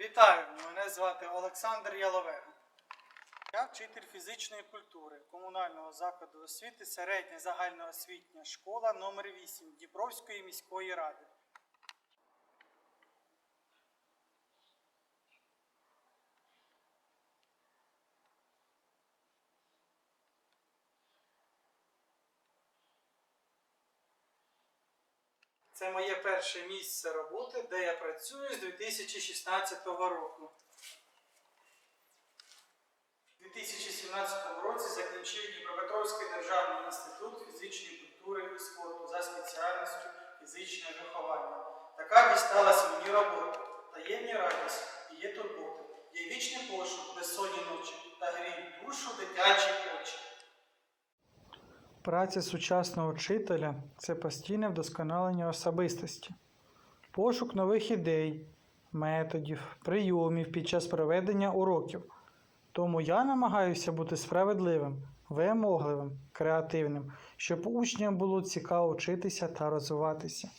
Вітаю! Мене звати Олександр Яловега. Я вчитель фізичної культури комунального закладу освіти середня загальноосвітня школа номер 8 Дніпровської міської ради. Це моє перше місце роботи, де я працюю з 2016 року. У 2017 році закінчив Дніпропетровський державний інститут фізичної культури і спорту за спеціальністю фізичне виховання. Така дісталась мені робота. Таємні радість і є турбота. Є вічний пошук, безсонні ночі та гріють душу дитячі очі. Праця сучасного вчителя це постійне вдосконалення особистості, пошук нових ідей, методів, прийомів під час проведення уроків. Тому я намагаюся бути справедливим, вимогливим, креативним, щоб учням було цікаво вчитися та розвиватися.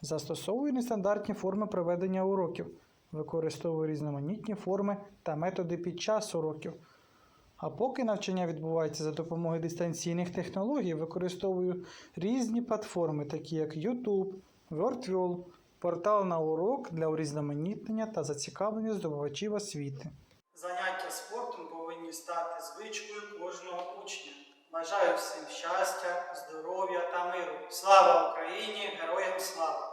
Застосовую нестандартні форми проведення уроків, використовую різноманітні форми та методи під час уроків. А поки навчання відбувається за допомогою дистанційних технологій, використовую різні платформи, такі як YouTube, WordWall, портал на урок для урізноманітнення та зацікавлення здобувачів освіти. Заняття спортом повинні стати звичкою кожного учня. Бажаю всім щастя, здоров'я та миру. Слава Україні! Героям слава!